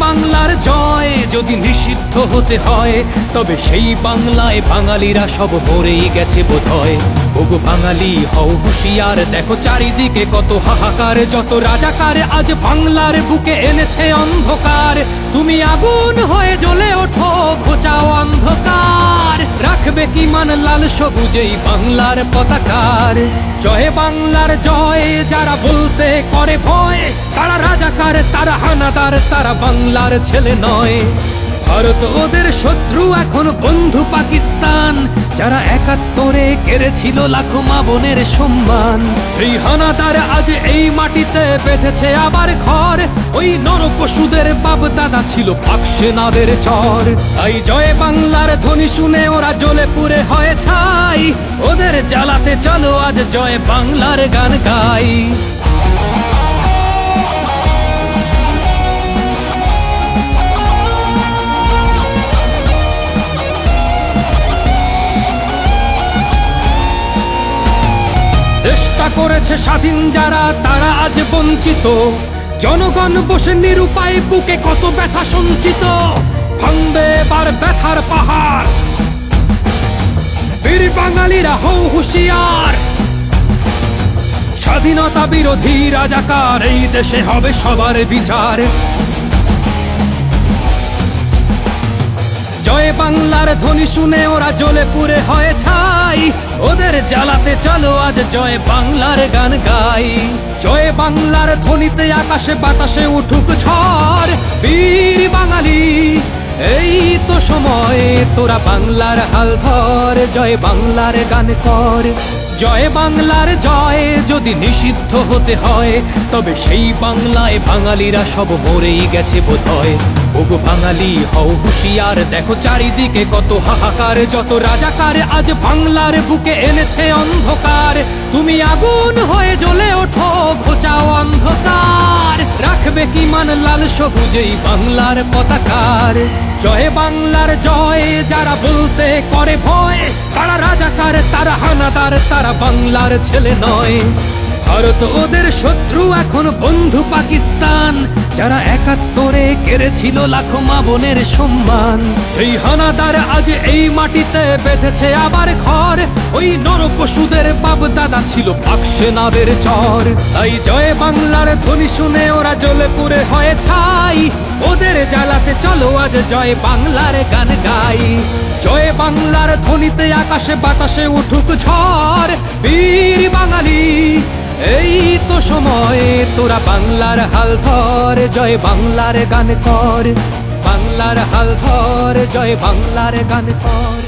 বাংলার জয় যদি নিষিদ্ধ হতে হয়, তবে সেই বাংলায় বাঙালিরা সব মরেই গেছে বোধহয়। ওগো বাঙালি, হও হুশিয়ার, দেখো চারিদিকে কত হাহাকার, যত রাজাকার আজ বাংলার বুকে এনেছে অন্ধকার। তুমি আগুন হয়ে জ্বলে ওঠো, ঘোচাও অন্ধকার। রাখবে কি মান লাল সবুজেই বাংলার পতাকার? জয় বাংলার জয়, যারা বলতে করে ভয়, তারা রাজাকার, তারা হানাদার, তারা বাংলার ছেলে নয়। ভারত ওদের শত্রু, এখন বন্ধু পাকিস্তান, যারা একাত্তরে কেড়েছিল লাখো মা বোনের সম্মান। সেই হানাদার আজ এই মাটিতে বেঁধেছে আবার ঘর, ওই নর পশুদের বাপ দাদা ছিল পাক সেনাদের চর। তাই জয় বাংলার ধ্বনি শুনে জ্বলে পুরে হয় ছাই। ওদের জ্বালাতে চলো, আজ জয় বাংলার গান গাই। চেষ্টা করেছে স্বাধীন যারা, তারা আজ বঞ্চিত। জনগণ বসে নিরুপায় বুকে কত ব্যথা সঞ্চিত। ভাঙবে এবার ব্যথার পাহাড়। বাঙালিরা হৌ হুঁশিয়ার। স্বাধীনতা বিরোধী রাজাকার, এই দেশে হবে সবার বিচার। জয় বাংলার ধ্বনি শুনে ওরা জ্বলে পুরে হয় ছাই। ওদের জ্বালাতে চলো, আজ জয় বাংলার গান গাই। জয় বাংলার ধ্বনিতে আকাশে বাতাসে উঠুক ঝড়। বীর বাঙালি এই তো সময় তোরা বাংলার হাল ধর, জয় বাংলার গান কর। জয় বাংলার জয় যদি নিষিদ্ধ হতে হয়, তবে সেই বাংলায় বাঙালিরা সব মরেই গেছে বোধহয়। ওগো বাঙালি, হও হুঁশিয়ার, দেখো চারিদিকে কত হাহাকার, যত রাজাকার আজ বাংলার বুকে এনেছে অন্ধকার। তুমি আগুন হয়ে জ্বলে ওঠো, ঘোচাও অন্ধকার। রাখবে কি মান লাল সবুজেই বাংলার পতাকার? জয় বাংলার জয়, যারা বলতে করে ভয়, তারা রাজাকার, তারা হানাদার, তারা বাংলার ছেলে নয়। ভারত ওদের শত্রু, এখন বন্ধু পাকিস্তান, যারা একাত্তরে কেড়েছিল লাখো মা বোনের সম্মান। সেই হানাদার আজ এই মাটিতে বেঁধেছে আবার ঘর, ওই নরপশুদের বাপ দাদা ছিল পাক সেনাদের চর। তাই জয় বাংলার ধ্বনি শুনে ওরা জ্বলে পুরে হয় ছাই। ওদের জ্বালাতে চলো আজ জয় বাংলার গান গাই। জয় বাংলার ধ্বনিতে আকাশে বাতাসে উঠুক ঝড়। বীর বাঙালি, এই তো সময়, তোরা বাংলার হাল ধর, জয় বাংলার গান কর। বাংলার হাল ধর, জয় বাংলার গান কর।